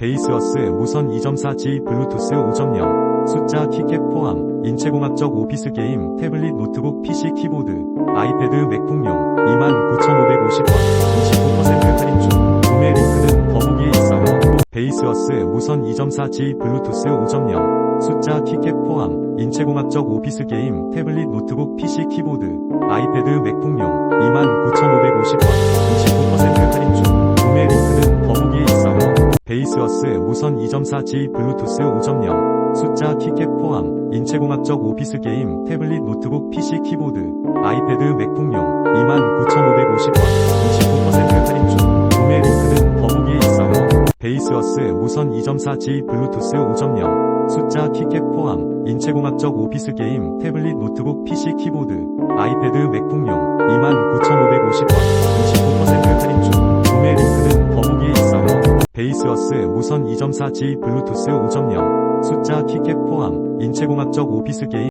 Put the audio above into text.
베이스어스 무선 2.4G 블루투스 5.0 숫자 키캡 포함 인체공학적 오피스 게임 태블릿 노트북 PC 키보드 아이패드 맥북용 29,550원 29% 할인 중. 구매 링크는 더보기에 있어요. 베이스어스 무선 2.4G 블루투스 5.0 숫자 키캡 포함 인체공학적 오피스 게임 태블릿 노트북 PC 키보드 아이패드 맥북용 무선 2.4G 블루투스 5.0 숫자 키캡 포함 인체공학적 오피스 게임 태블릿 노트북 PC 키보드 아이패드 맥북용 29,550원 29% 할인 중. 구매 링크는 더보기에 있어요. 베이스어스 무선 2.4G 블루투스 5.0 숫자 키캡 포함 인체공학적 오피스 게임 태블릿 노트북 PC 키보드 아이패드 맥북용 29,550원 베이스어스 무선 2.4G 블루투스 5.0 숫자 키캡 포함 인체공학적 오피스 게임